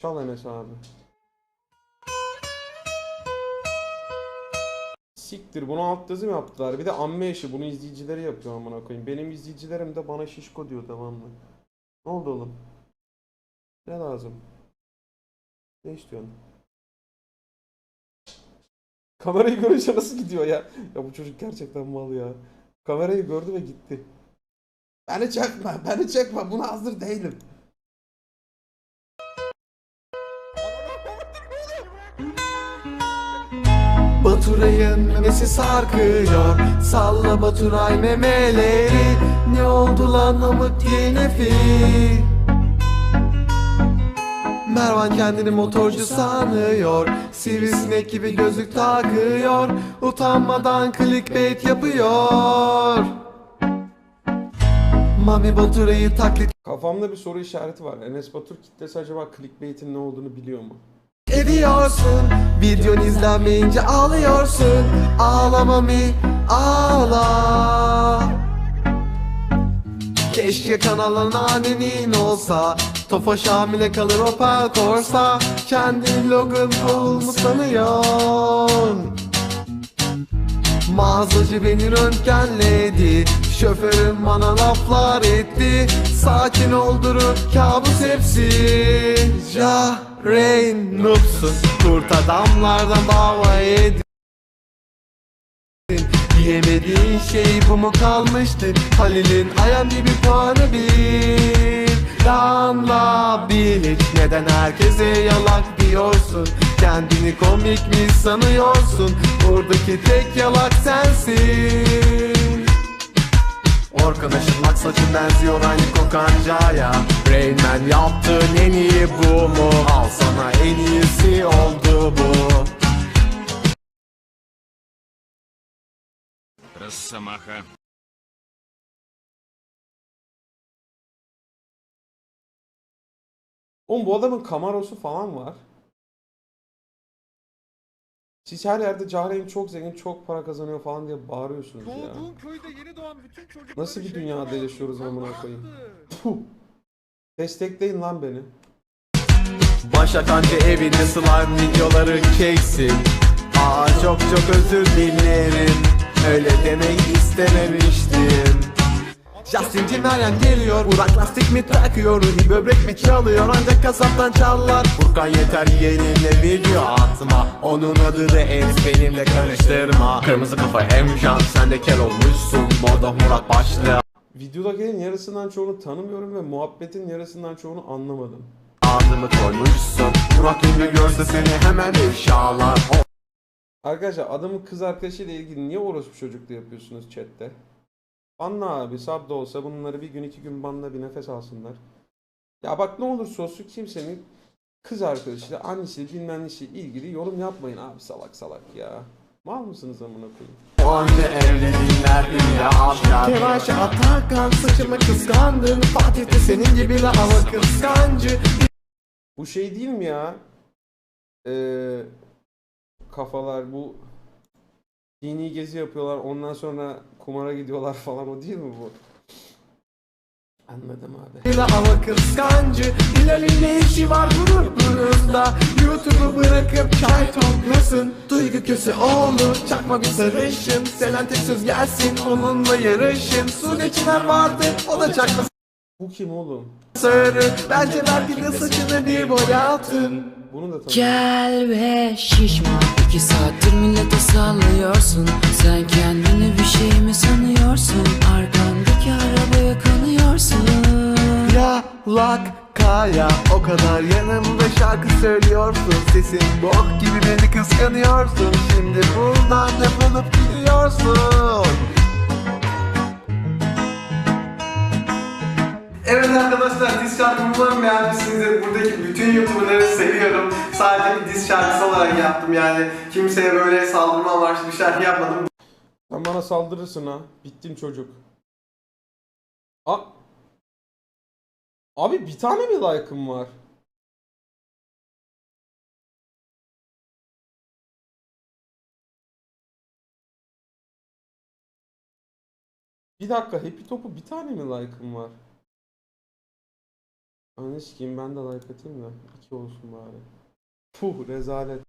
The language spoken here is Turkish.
Çal Enes abi. Siktir bunu alt yazı mı yaptılar? Bir de amme işi bunu izleyicileri yapıyor amına koyayım. Benim izleyicilerim de bana şişko diyor devamlı. Ne oldu oğlum? Ne lazım? Ne istiyorsun? Kamerayı görünce nasıl gidiyor ya? Ya bu çocuk gerçekten mal ya. Kamerayı gördü ve gitti. Beni çekme, beni çekme. Buna hazır değilim. Baturay'ın memesi sarkıyor. Salla Baturay memeleri. Ne oldu lan amık yine fil? Mervan kendini motorcu sanıyor. Sivrisinek gibi gözlük takıyor. Utanmadan clickbait yapıyor. Mami Baturay'ı taklit Kafamda bir soru işareti var. Enes Batur kitlesi acaba clickbait'in ne olduğunu biliyor mu? Ediyorsun Videon izlenmeyince ağlıyorsun. Ağlama mi ağla. Keşke kanalın annenin olsa. Tofaş hamile kalır Opel Corsa Kendi vlogun cool mu sanıyorsun Mağazacı beni röntgenledi Şoförüm bana laflar etti. Sakin oldurur kabus hepsi. Ja Rain noobsun Kurt adamlardan dava edin. Yemediğin şey bu mu kalmıştı Halil'in IMDb puanı bir. Anla bil hiç neden herkese yalak diyorsun? Kendini komik mi sanıyorsun? Buradaki tek yalak sensin saçın benziyor aynı kokancaya Rain Man yaptığın en iyi bu mu? Al sana en iyisi oldu bu Росомаха. Oğlum bu adamın Camaro'su falan var. Siz her yerde Cahreyn çok zengin, çok para kazanıyor falan diye bağırıyorsunuz ya. Doğduğun köyde yeni doğan bütün çocukları Nasıl bir şeytan dünyada yaşıyoruz amına koyayım? Puh. Destekleyin lan beni. Başak evinde slime videoları çeksin Aa çok çok özür dilerim Öyle demek istememiştim Justin Timberlake geliyor Burak lastik mi takıyor Ruhi böbrek mi çalıyor? Ancak kasaptan çallar. Furkan yeter yeğenimle video atma. Onun adı da Ez benimle karıştırma. Kırmızı kafa Emcan Sen de kel olmuşsun. Moda Murat başlı Videodakilerin yarısından çoğunu tanımıyorum ve muhabbetin yarısından çoğunu anlamadım. Adımı koymuşsun. Burak ünlü görse seni hemen ifşalar. Arkadaşlar adamın kız arkadaşıyla ilgili niye orospu çocuklu yapıyorsunuz chatte? Banla abi sub da olsa bunları bir gün iki gün banla bir nefes alsınlar. Ya bak ne olursa olsun kimsenin kız arkadaşıyla annesi bilmem nesi ilgili yorum yapmayın abi salak salak ya. Mal mısınız amına koyayım? O anne evliliğinler dünya aşar Kevaş Atakan saçımı kıskandın Fatih de senin gibi la hava kıskancı Bu şey değil mi ya? Ee, kafalar bu dini gezi yapıyorlar ondan sonra kumara gidiyorlar falan o değil mi bu? Anladım abi. Hava kıskancı. Hilal'in ne işi var grubunuzda YouTube'u bırakıp çay toplasın. Duygu köse oğlu çakma bir sarışın. Selen tek söz gelsin onunla yarışın. Sude Çınar vardı o da çakma Bu kim oğlum? sarı Bence belki de saçını bir boyatın Bunu da tanıyorum. Gel ve şişma İki saattir millete sallıyorsun. Sen kendini bir şey mi sanıyorsun? Arkamdaki arabaya kanıyorsun. Yalak kaya o kadar yanımda şarkı söylüyorsun. Sesin bok gibi beni kıskanıyorsun. Şimdi buradan defolup gidiyorsun Evet arkadaşlar diz şarkımı umarım beğenmişsinizdir. Buradaki bütün YouTuber'ları seviyorum. Sadece bir diz şarkısı olarak yaptım yani. Kimseye böyle saldırma amaçlı bir şarkı yapmadım. Sen bana saldırırsın ha. Bittin çocuk. A Abi bir tane mi like'ım var? Bir dakika Happy Top'u bir tane mi like'ım var? Ananı sikeyim ben de like atayım da. iki olsun bari. Puh rezalet.